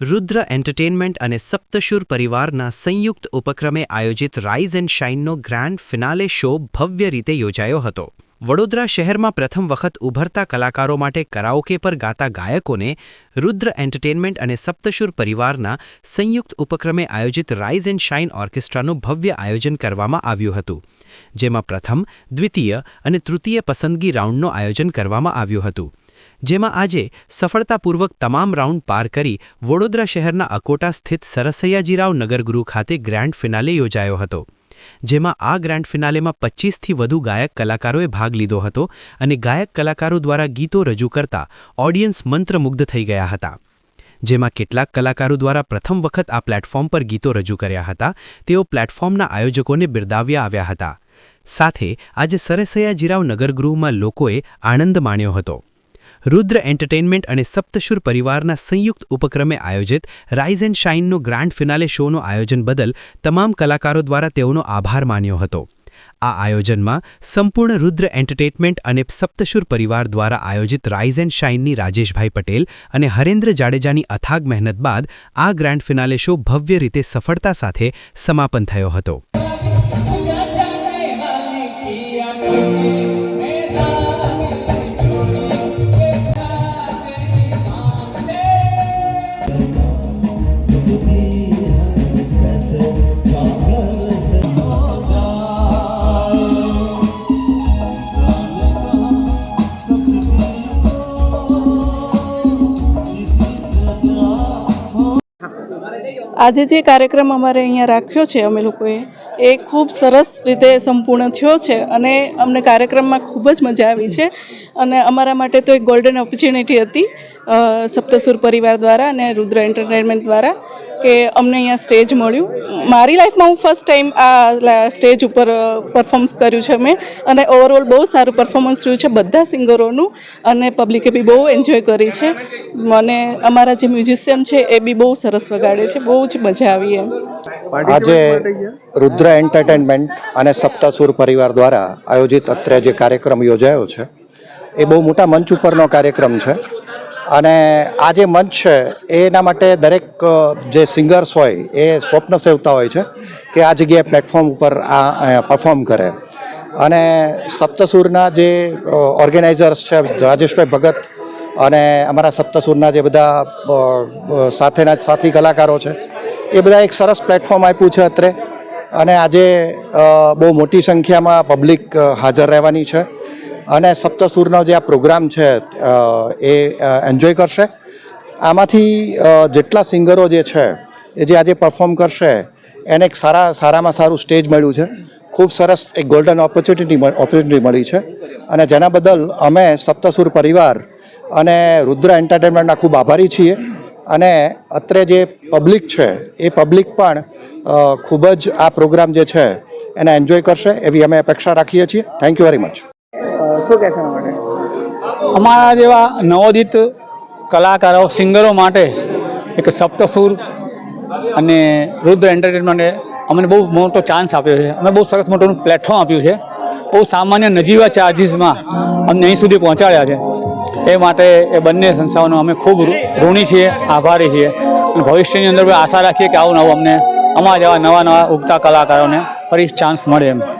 રુદ્ર entertainment અને સપ્તશુર પરિવારના સંયુક્ત ઉપક્રમે આયોજિત રાઇઝ એન્ડ શાઇનનો ગ્રાન્ડ ફિનાલે શો ભવ્ય રીતે યોજાયો હતો. વડોદરા શહેરમાં પ્રથમ વખત ઉભરતા કલાકારો માટે કરાઓકે પર ગાતા ગાયકોને રુદ્ર એન્ટરટેનમેન્ટ અને સપ્તશુર પરિવારના સંયુક્ત ઉપક્રમે આયોજિત રાઇઝ એન્ડ શાઇન ઓર્કેસ્ટ્રાનું ભવ્ય આયોજન કરવામાં આવ્યું હતું, જેમાં પ્રથમ, દ્વિતીય અને તૃતીય પસંદગી રાઉન્ડનું આયોજન કરવામાં આવ્યું હતું. જેમાં આજે સફળતાપૂર્વક તમામ રાઉન્ડ પાર કરી વડોદરા શહેરના અકોટા સ્થિત સરસૈયાજીરાવ નગરગૃહ ખાતે ગ્રાન્ડ ફિનાલે યોજાયો હતો, જેમાં આ ગ્રાન્ડ ફિનાલેમાં પચીસથી વધુ ગાયક કલાકારોએ ભાગ લીધો હતો અને ગાયક કલાકારો દ્વારા ગીતો રજૂ કરતા ઓડિયન્સ મંત્રમુગ્ધ થઈ ગયા હતા. જેમાં કેટલાક કલાકારો દ્વારા પ્રથમ વખત આ પ્લેટફોર્મ પર ગીતો રજૂ કર્યા હતા, તેઓ પ્લેટફોર્મના આયોજકોને બિરદાવ્યા આવ્યા હતા. સાથે આજે સરસૈયાજીરાવ નગરગૃહમાં લોકોએ આનંદ માણ્યો હતો. રુદ્ર એન્ટરટેનમેન્ટ અને સપ્તશુર પરિવારના સંયુક્ત ઉપક્રમે આયોજિત રાઇઝ એન્ડ શાઇનનો ગ્રાન્ડ ફિનાલે શોનું આયોજન બદલ તમામ કલાકારો દ્વારા તેઓનો આભાર માન્યો હતો. આ આયોજનમાં સંપૂર્ણ રુદ્ર એન્ટરટેનમેન્ટ અને સપ્તશુર પરિવાર દ્વારા આયોજિત રાઇઝ એન્ડ શાઇનની રાજેશભાઈ પટેલ અને હરેન્દ્ર જાડેજાની અથાગ મહેનત બાદ આ ગ્રાન્ડ ફિનાલે શો ભવ્ય રીતે સફળતા સાથે સમાપન થયો હતો. આજે જે કાર્યક્રમ અમારે અહીંયા રાખ્યો છે અમે લોકોએ, એ ખૂબ સરસ રીતે સંપૂર્ણ થયો છે અને અમને કાર્યક્રમમાં ખૂબ જ મજા આવી છે. અને અમારા માટે તો એક ગોલ્ડન ઓપોર્ચ્યુનિટી હતી. સપ્તસુર પરિવાર દ્વારા અને રુદ્ર એન્ટરટેનમેન્ટ દ્વારા કે અમને અહીંયા સ્ટેજ મળ્યું. મારી લાઈફમાં હું ફર્સ્ટ ટાઈમ આ લા- સ્ટેજ ઉપર પરફોર્મન્સ કર્યું છે મેં. અને ઓવરઓલ બહુ સારું પરફોર્મન્સ રહ્યું છે બધા સિંગરોનું અને પબ્લિકે બી બહુ એન્જોય કરી છે. મને અમારા જે મ્યુઝિશિયન છે એ બી બહુ સરસ વગાડે છે. બહુ જ મજા આવી એમ. આજે રુદ્ર એન્ટરટેનમેન્ટ અને સપ્તાસુર પરિવાર દ્વારા આયોજિત અત્રે જે કાર્યક્રમ યોજાયો છે એ બહુ મોટા મંચ ઉપરનો કાર્યક્રમ છે. અને આ જે મંચ છે, એના માટે દરેક જે સિંગર્સ હોય, એ સ્વપ્ન સેવતા હોય છે કે આ જગ્યાએ પ્લેટફોર્મ ઉપર આ પરફોર્મ કરે. અને સપ્તસુરના જે ઓર્ગેનાઇઝર્સ છે, રાજેશભાઈ ભગત અને અમારા સપ્તસુરના જે બધા સાથેના સાથી કલાકારો છે, એ બધા એક સરસ પ્લેટફોર્મ આપ્યું છે અત્રે. અને આજે બહુ મોટી સંખ્યામાં પબ્લિક હાજર રહેવાની છે. અને સપ્તસુરનો જે આ પ્રોગ્રામ છે એ એન્જોય કરશે. આમાંથી જેટલા સિંગરો જે છે, એ જે આજે પરફોર્મ કરશે, એને એક સારા, સારામાં સારું સ્ટેજ મળ્યું છે. ખૂબ સરસ એક ગોલ્ડન ઓપોર્ચ્યુનિટી ઓપોર્ચ્યુનિટી મળી છે. અને જેના બદલ અમે સપ્તસુર પરિવાર અને રુદ્ર એન્ટરટેનમેન્ટના ખૂબ આભારી છીએ. અને અત્રે જે પબ્લિક છે, એ પબ્લિક પણ ખૂબ જ આ પ્રોગ્રામ જે છે, એને એન્જોય કરશે. એવી અમે અપેક્ષા રાખીએ છીએ. થેન્ક યુ વેરી મચ શું કહેશો માટે? અમારા જેવા નવોદિત કલાકારો, સિંગરો માટે એક સપ્તસુર અને રુદ્ર એન્ટરટેનમેન્ટે અમને બહુ મોટો ચાન્સ આપ્યો છે. અમે બહુ સરસ મોટું પ્લેટફોર્મ આપ્યું છે. બહુ સામાન્ય નજીવા ચાર્જીસમાં અમને અહીં સુધી પહોંચાડ્યા છે. એ માટે એ બંને સંસ્થાઓનો અમે ખૂબ ઋણી છીએ, આભારી છીએ ભવિષ્યની અંદર આશા રાખીએ કે આવું નવું અમને અમારા જેવા નવા નવા ઉગતા કલાકારોને ફરી ચાન્સ મળે એમ.